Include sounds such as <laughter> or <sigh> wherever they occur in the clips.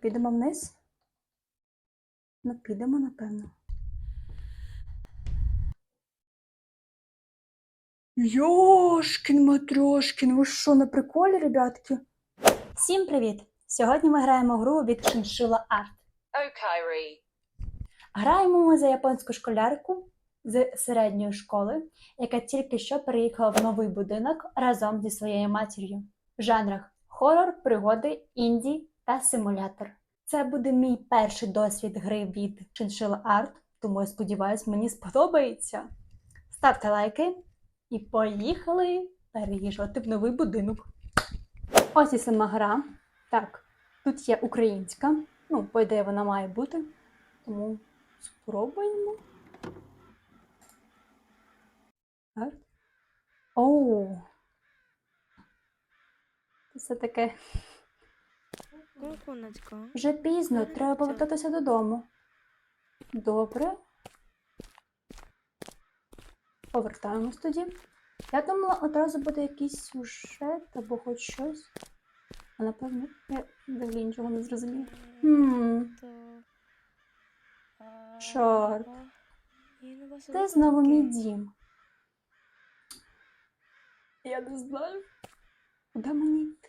підемо вниз? Ну, підемо, напевно. Йошкін Матрьошкін, ви що, на приколі, ребятки? Всім привіт! Сьогодні ми граємо гру від Chinchilla Art. Okay, Граємо ми за японську школярку з середньої школи, яка тільки що переїхала в новий будинок разом зі своєю матір'ю в жанрах хорор, пригоди, інді та симулятор. Це буде мій перший досвід гри від Chinchilla Art, тому я сподіваюся, мені сподобається. Ставте лайки і поїхали переїжджати в новий будинок. Ось і сама гра. Так, тут є українська. Ну, по ідеї, вона має бути. Тому спробуємо. Так. Оу. Це таке. Вже пізно, треба повертатися додому. Добре. Повертаємось тоді. Я думала, одразу буде якийсь сюжет або хоч щось. А напевно, я взагалі нічого не зрозуміла. Хм, Чорт. Де знову мій дім? Я не знаю. Куди мені йти?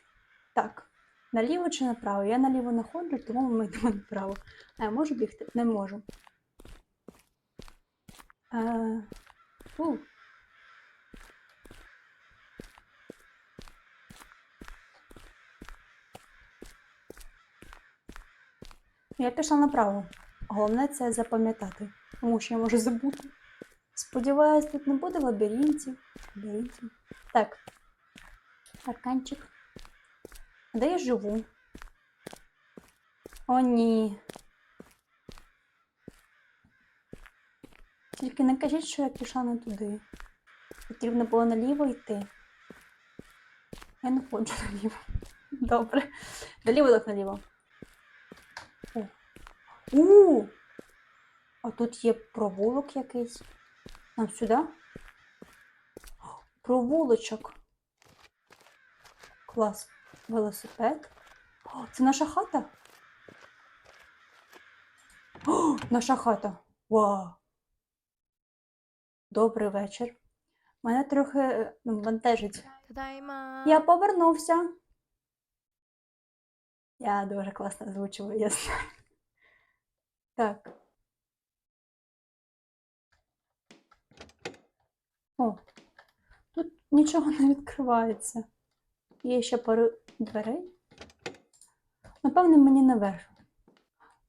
Так, наліво чи направо? Я наліво не ходжу, тому ми йдемо направо. А я можу бігти? Не можу. Е, фу. Я пішла направо. Головне це запам'ятати, тому що я можу забути. Сподіваюсь, тут не буде лабіринтів. Лабіринтів. Так. Арканчик. Де я живу? О, ні. Тільки не кажіть, що я пішла не туди. Потрібно було наліво йти. Я не ходжу наліво. Добре. Наліво так наліво. О. У! А тут є провулок якийсь. Нам сюди? Провулочок. Клас. Велосипед. О, це наша хата. О, наша хата. Вау. Добрий вечір. Мене трохи е, ну, бентежить. Я повернувся. Я дуже класно озвучила, я знаю. Так. О, тут нічого не відкривається. Є ще пару дверей. Напевне, мені наверх.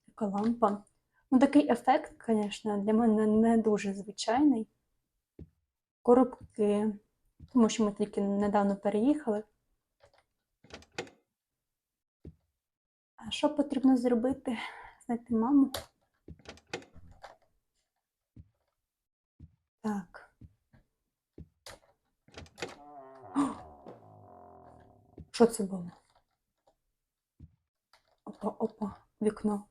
Така лампа. Ну, такий ефект, звісно, для мене не дуже звичайний. Коробки, тому що ми тільки недавно переїхали. А що потрібно зробити? Знайти маму? Так. Що це було? Опа, опа, вікно.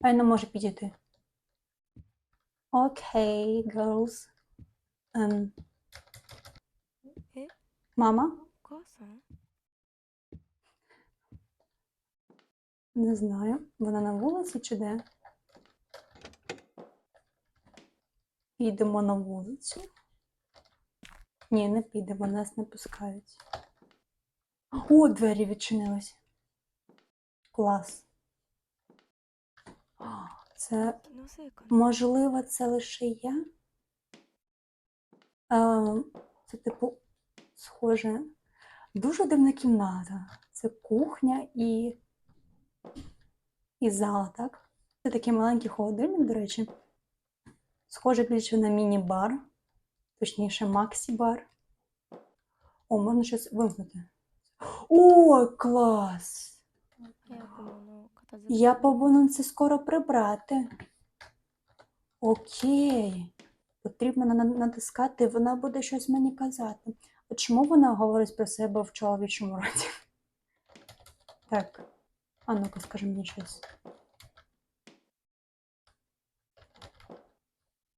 А не може підійти. Окей, okay, girls. Um. Мама? Не знаю, вона на вулиці чи де? Підемо на вулицю. Ні, не підемо, нас не пускають. О, двері відчинились. Клас. Це можливо, це лише я. Це, типу, схоже, дуже дивна кімната. Це кухня і і зала, так? Це такий маленький холодильник, до речі. Схоже більше на міні-бар, точніше, максі-бар. О, можна щось вимкнути. О, клас! Я повинен це скоро прибрати. Окей. Потрібно натискати, вона буде щось мені казати. А чому вона говорить про себе в чоловічому роді? Так, а ну-ка, скажи мені щось.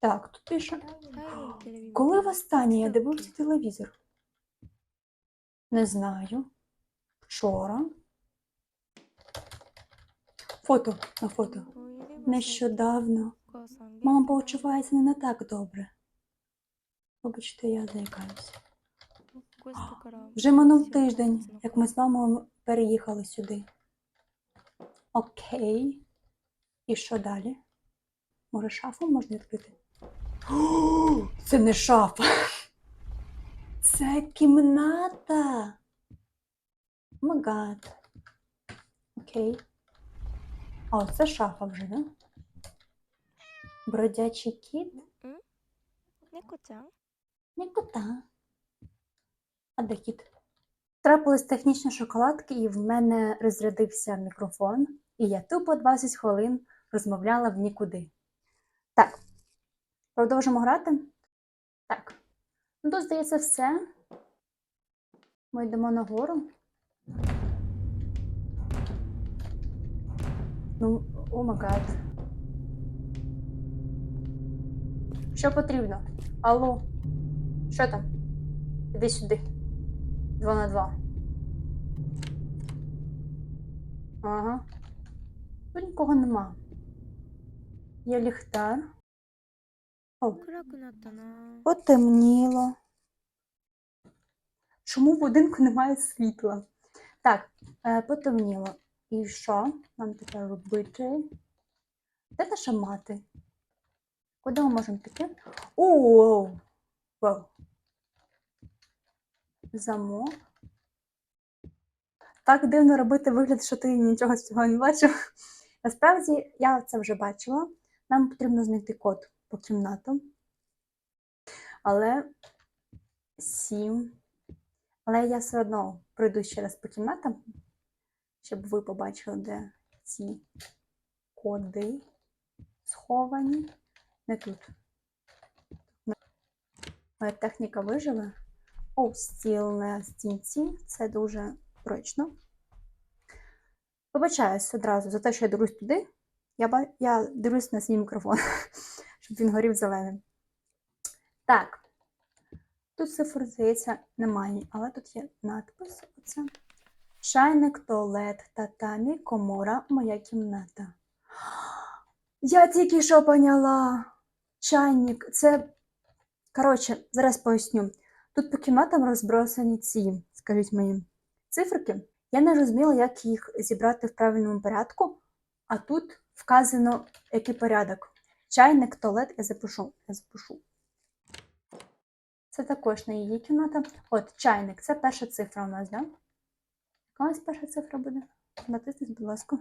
Так, тут пише. Коли востаннє я дивився телевізор? Не знаю. Вчора. Фото на фото. Нещодавно мама почувається не так добре. Вибачте, я заїкаюся. Вже минув тиждень, як ми з мамою переїхали сюди. Окей. І що далі? Може, шафу можна відкрити? О, <gasps> це не шафа. Це кімната. Магат. Окей. О, це шафа вже, да? Бродячий кіт. Не кота. Не кота. А де кіт? Трапились технічні шоколадки, і в мене розрядився мікрофон, і я тупо 20 хвилин розмовляла в нікуди. Так, продовжимо грати? Так. Ну, тут, здається, все. Ми йдемо нагору. Ну, о магад. Що потрібно? Алло, що там? Іди сюди. Два на два. Ага. Тут нікого нема. Є ліхтар. Ну, ну? Потемніло. Чому в будинку немає світла? Так, е, потемніло. І що нам тепер робити? Де наша мати? Куди ми можемо піти? Оу! Вау! Замок. Так дивно робити вигляд, що ти нічого з цього не бачив. Насправді, я це вже бачила. Нам потрібно знайти код по кімнатам. Але сім. Але я все одно пройду ще раз по кімнатам, щоб ви побачили, де ці коди сховані. Не тут. Моя техніка виживе. О, стіл на стінці. Це дуже зручно. Вибачаюсь одразу за те, що я дивлюсь туди. Я, я дивлюсь на свій мікрофон, щоб він горів зеленим. Так. Тут цифр, здається, немає, але тут є надпис. Оце. Чайник, туалет, татамі, комора, моя кімната. <gasps> Я тільки що поняла. Чайник. Це. Коротше, зараз поясню. Тут по кімнатам розбросані ці, скажіть мені, циферки. Я не розуміла, як їх зібрати в правильному порядку, а тут вказано, який порядок. Чайник, туалет, я запишу. Я запишу. Це також не її кімната. От, чайник, це перша цифра у нас, да? Яка у нас перша цифра буде? Натисніть, будь ласка.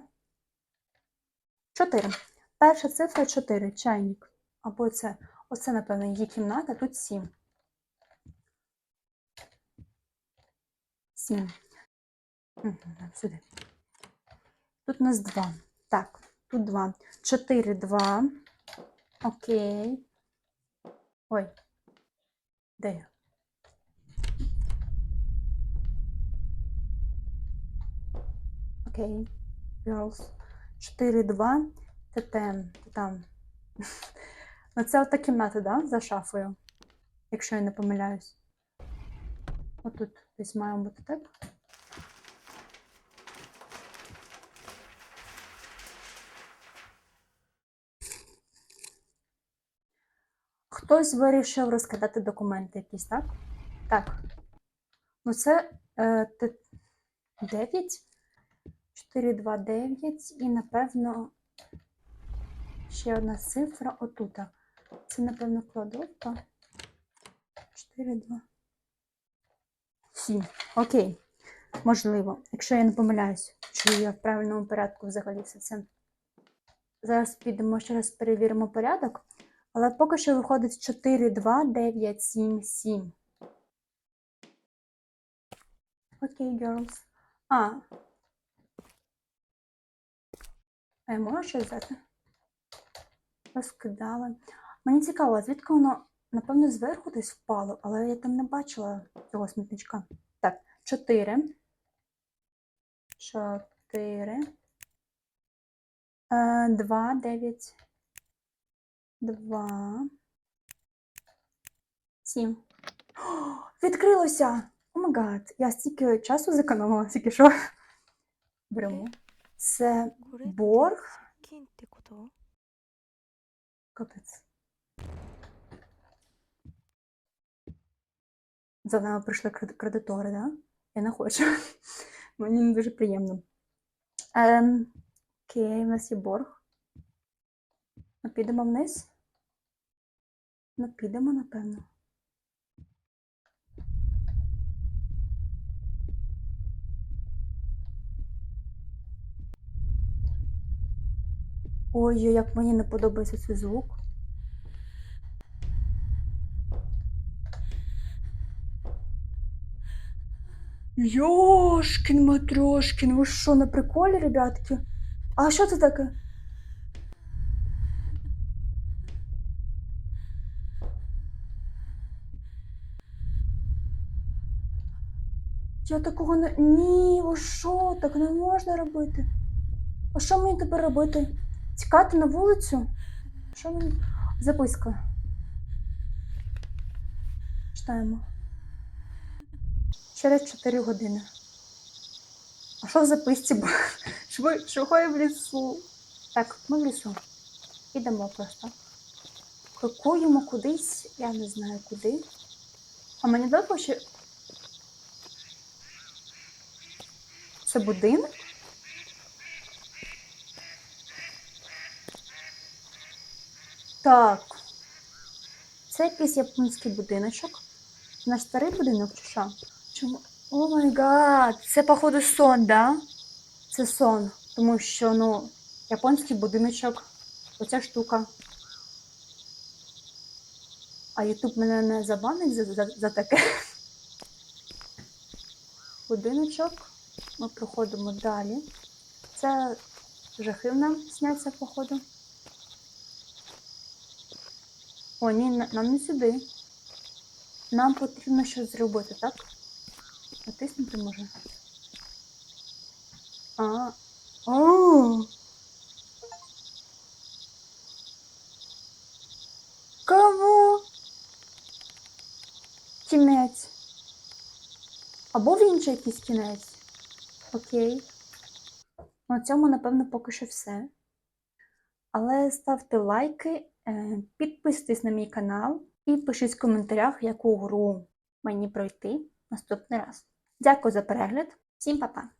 4. Перша цифра 4. Чайник. Або це. Оце, напевно, її кімната, тут 7. 7. Сюди. Тут у нас 2. Так, тут 2. 4, 2. Окей. Ой. Де я? Окей. Girls. 4, 2. Це там. там. Ну, це ота кімната, да? За шафою. Якщо я не помиляюсь. Отут десь має бути так. Хтось вирішив розкидати документи якісь, так? Так. Ну, це е, 9, 4, 2, 9 і, напевно, ще одна цифра отута. Це, напевно, кладовка. 4, 2. 7. Окей. Можливо. Якщо я не помиляюсь, чи я в правильному порядку взагалі все це. Зараз підемо ще раз перевіримо порядок. Але поки що виходить 4, 2, 9, 7, 7. Окей, girls. А. А я можу щось взяти? Розкидала. Мені цікаво, звідки воно, напевно, зверху десь впало, але я там не бачила цього смітничка. Так, 4. 4. 2, 9 два, сім. О, відкрилося! Омагат! Oh Я стільки часу зекономила, тільки що. Беремо. Це борг. Капець. За нами прийшли кредитори, да? Я не хочу. Мені не дуже приємно. Ем, окей, у нас є борг. Ми підемо вниз? Ну, підемо, напевно. Ой, як мені не подобається цей звук. Йошкін матрьошкін, ви що, на приколі, ребятки? А що це таке? Я такого не. Ні, ви що, так не можна робити. А що мені тепер робити? Тікати на вулицю? Що мені. Записка. Читаємо. Через 4 години. А що в записці? <laughs> Шви- Шукаю в лісу. Так, ми в лісу. Ідемо просто. Крокуємо кудись, я не знаю куди. А мені довго ще. Це будинок? Так. Це якийсь японський будиночок. Наш старий будинок чи що? Чому? О май гад! Це, походу, сон, да? Це сон. Тому що, ну, японський будиночок, оця штука. А Ютуб мене не забанить за, за, за таке. <laughs> Будиночок. Ми проходимо далі. Це жахи нам сняться, походу. О, ні, нам не сюди. Нам потрібно щось зробити, так? Натиснути може. А. О! Кого? Кінець. Або в інший якийсь кінець. Окей. На цьому, напевно, поки що все. Але ставте лайки, е, підписуйтесь на мій канал і пишіть в коментарях, яку гру мені пройти наступний раз. Дякую за перегляд. Всім па-па!